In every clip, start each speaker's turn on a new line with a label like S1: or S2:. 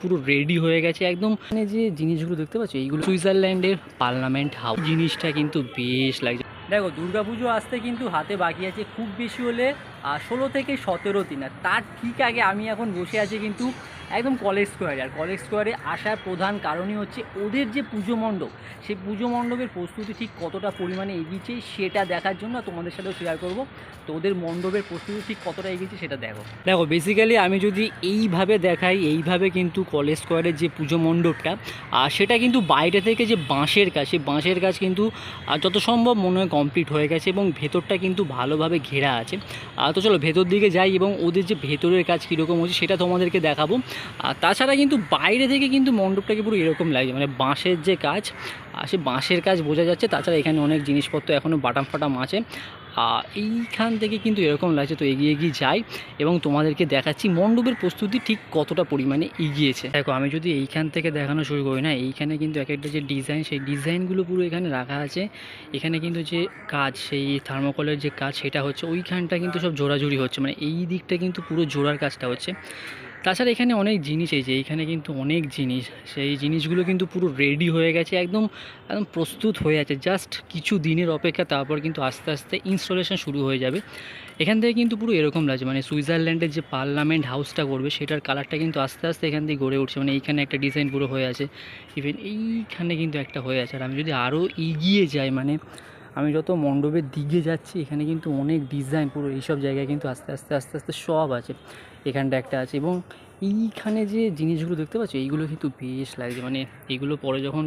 S1: পুরো রেডি হয়ে গেছে একদম। মানে যে জিনিসগুলো দেখতে পাচ্ছ, এইগুলো সুইজারল্যান্ডের পার্লামেন্ট হাউস। জিনিসটা কিন্তু বেশ লাগছে। দেখো, দুর্গাপুজো আসতে কিন্তু হাতে বাকি আছে খুব বেশি হলে ষোলো থেকে সতেরো দিন। আর তার ঠিক আগে আমি এখন বসে আছি কিন্তু একদম কলেজ স্কোয়ারে আর কলেজ স্কোয়ারে আসার প্রধান কারণই হচ্ছে ওদের যে পুজো মণ্ডপ, সেই পুজো মণ্ডপের প্রস্তুতি ঠিক কতটা পরিমাণে এগিয়েছে সেটা দেখার জন্য তোমাদের সাথেও শেয়ার করব। তো ওদের মণ্ডপের প্রস্তুতি ঠিক কতটা এগিয়েছে সেটা দেখো। দেখো বেসিক্যালি আমি যদি এইভাবে দেখাই, এইভাবে কিন্তু কলেজ স্কোয়ারের যে পুজো মণ্ডপটা, আর সেটা কিন্তু বাইরে থেকে যে বাঁশের কাজ, সেই বাঁশের কাজ কিন্তু যত সম্ভব মনে হয় কমপ্লিট হয়ে গেছে এবং ভেতরটা কিন্তু ভালোভাবে ঘেরা আছে। তো চলো, ভেতর দিকে যাই এবং ওদের যে ভেতরের কাজ কীরকম হচ্ছে সেটা তোমাদেরকে দেখাবো। আর তাছাড়া কিন্তু বাইরে থেকে কিন্তু মণ্ডপটাকে পুরো এরকম লাগছে মানে বাঁশের যে কাজ সে বাঁশের কাজ বোঝা যাচ্ছে, তাছাড়া এখানে অনেক জিনিসপত্র এখনও বাটাম ফাটাম আছে। আর এইখান থেকে কিন্তু এরকম লাগছে, তো এগিয়ে এগিয়ে যাই এবং তোমাদেরকে দেখাচ্ছি মণ্ডপের প্রস্তুতি ঠিক কতটা পরিমাণে এগিয়েছে। দেখো, আমি যদি এইখান থেকে দেখানো শুরু করি না, এইখানে কিন্তু এক একটা যে ডিজাইন, সেই ডিজাইনগুলো পুরো এখানে রাখা আছে। এখানে কিন্তু যে কাজ, সেই থার্মোকলের যে কাজ, সেটা হচ্ছে, ওইখানটা কিন্তু সব জোড়াজুড়ি হচ্ছে মানে এই দিকটা কিন্তু পুরো জোড়ার কাজটা হচ্ছে। তাছাড়া এখানে অনেক জিনিস এই যে এইখানে কিন্তু অনেক জিনিস। সেই জিনিসগুলো কিন্তু পুরো রেডি হয়ে গেছে, একদম একদম প্রস্তুত হয়ে আছে। জাস্ট কিছু দিনের অপেক্ষা, তারপর কিন্তু আস্তে আস্তে ইনস্টলেশন শুরু হয়ে যাবে। এখান থেকে কিন্তু পুরো এরকম লাগছে মানে সুইজারল্যান্ডের যে পার্লামেন্ট হাউসটা করবে, সেটার কালারটা কিন্তু আস্তে আস্তে এখান থেকে গড়ে উঠছে। মানে এইখানে একটা ডিজাইন পুরো হয়ে আছে। ইভেন এইখানে কিন্তু একটা হয়ে আছে। আর আমি যদি আরও এগিয়ে যাই মানে আমি যত মণ্ডপের দিকে যাচ্ছি, এখানে কিন্তু অনেক ডিজাইন পুরো এইসব জায়গায় কিন্তু আস্তে আস্তে আস্তে আস্তে সব আছে। এখানটা একটা আছে এবং এইখানে যে জিনিসগুলো দেখতে পাচ্ছ, এইগুলো কিন্তু বেশ লাগছে। মানে এগুলো পরে যখন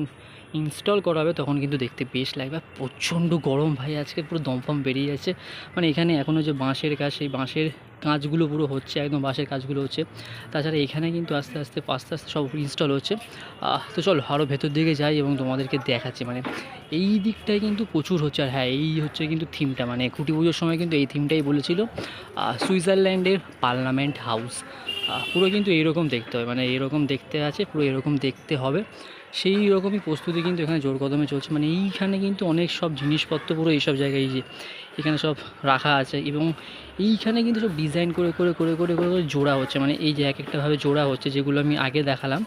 S1: ইনস্টল করা হবে, তখন কিন্তু দেখতে বেশ লাগবে। প্রচণ্ড গরম ভাই, আজকে পুরো দমফম বেরিয়ে যাচ্ছে। মানে এখানে এখনও যে বাঁশের কাজ, সেই বাঁশের কাজগুলো পুরো হচ্ছে, একদম বাঁশের কাজগুলো হচ্ছে। তাছাড়া এখানে কিন্তু আস্তে আস্তে আস্তে আস্তে সব ইনস্টল হচ্ছে। তো চলো আরও ভেতর দিকে যাই এবং তোমাদেরকে দেখাচ্ছি। মানে এই দিকটায় কিন্তু প্রচুর হচ্ছে। আর হ্যাঁ এই হচ্ছে কিন্তু থিমটা মানে খুঁটি পুজোর সময় কিন্তু এই থিমটাই বলেছিল। সুইজারল্যান্ডের পার্লামেন্ট হাউস। পুরো কিন্তু এইরকম দেখতে হয়। মানে এরকম দেখতে আছে, পুরো এরকম দেখতে হবে। সেই রকমই প্রস্তুতি কিন্তু এখানে জোর কদমে চলছে। মানে এইখানে কিন্তু অনেক সব জিনিসপত্র পুরো এইসব জায়গায় যে এখানে সব রাখা আছে এবং এইখানে কিন্তু সব ডিজাইন করে করে করে করে করে করে জোড়া হচ্ছে। মানে এই যে এক একটাভাবে জোড়া হচ্ছে, যেগুলো আমি আগে দেখালাম,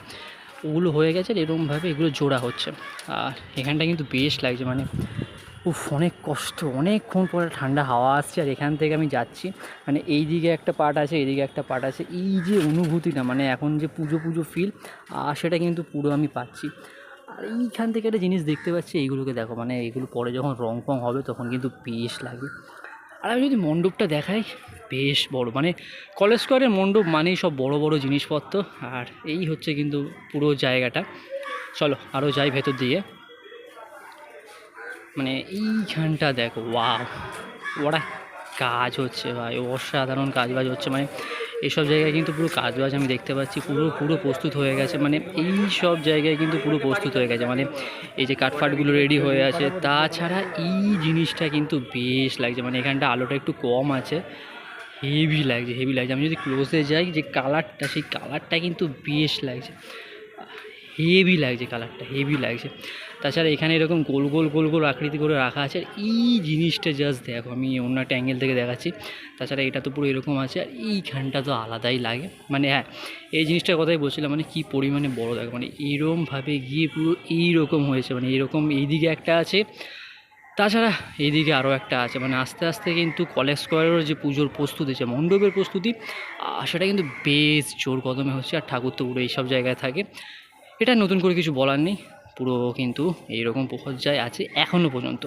S1: ওগুলো হয়ে গেছে এরকমভাবে এগুলো জোড়া হচ্ছে। আর এখানটা কিন্তু বেশ লাগছে। মানে উফ, অনেক কষ্ট, অনেকক্ষণ পরে ঠান্ডা হাওয়া আসছে আর এখান থেকে আমি যাচ্ছি। মানে এই দিকে একটা পার্ট আছে, এইদিকে একটা পার্ট আছে। এই যে অনুভূতিটা মানে এখন যে পুজো পুজো ফিল সেটা কিন্তু পুরো আমি পাচ্ছি। আর এইখান থেকে একটা জিনিস দেখতে পাচ্ছি, এইগুলোকে দেখো মানে এগুলো পরে যখন রং ফং হবে তখন কিন্তু বেশ লাগে। আর আমি যদি মণ্ডপটা দেখাই, বেশ বড় মানে কলেজ স্কোয়ারের মণ্ডপ মানেই সব বড় বড় জিনিসপত্র। আর এই হচ্ছে কিন্তু পুরো জায়গাটা। চলো আরও যাই ভেতর দিয়ে। মানে এইখানটা দেখো ওয়া ওরা কাজ হচ্ছে ভাই, অসাধারণ কাজ বাজ হচ্ছে। মানে এইসব জায়গায় কিন্তু পুরো কাজ বাজ আমি দেখতে পাচ্ছি, পুরো পুরো প্রস্তুত হয়ে গেছে। মানে এই সব জায়গায় কিন্তু পুরো প্রস্তুত হয়ে গেছে। মানে এই যে কাঠফাটগুলো রেডি হয়ে আছে, তাছাড়া এই জিনিসটা কিন্তু বেশ লাগছে। মানে এখানটা আলোটা একটু কম আছে হেভি লাগছে হেভি লাগছে। আমি যদি ক্লোজে যাই, যে কালারটা সেই কালারটা কিন্তু বেশ লাগছে। হেভি লাগছে কালারটা হেভি লাগছে। তাছাড়া এখানে এরকম গোল গোল গোল গোল আকৃতি করে রাখা আছে। আর এই জিনিসটা জাস্ট দেখো, আমি অন্য একটা অ্যাঙ্গেল থেকে দেখাচ্ছি। তাছাড়া এটা তো পুরো এরকম আছে, আর এইখানটা তো আলাদাই লাগে। মানে হ্যাঁ এই জিনিসটার কথাই বলছিলাম মানে কী পরিমাণে বড় দেখো মানে এইরকমভাবে গিয়ে পুরো এইরকম হয়েছে মানে এরকম এইদিকে একটা আছে। তাছাড়া এইদিকে আরও একটা আছে মানে আস্তে আস্তে কিন্তু কলেজ স্কোয়ারেরও যে পুজোর প্রস্তুতি, যে মণ্ডপের প্রস্তুতি সেটা কিন্তু বেশ জোর কদমে হচ্ছে, আর ঠাকুর তো পুরো এইসব জায়গায় থাকে। এটা নতুন করে কিছু বলার নেই। পুরো কিন্তু এইরকম পর্যায়ে আছে এখনও পর্যন্ত।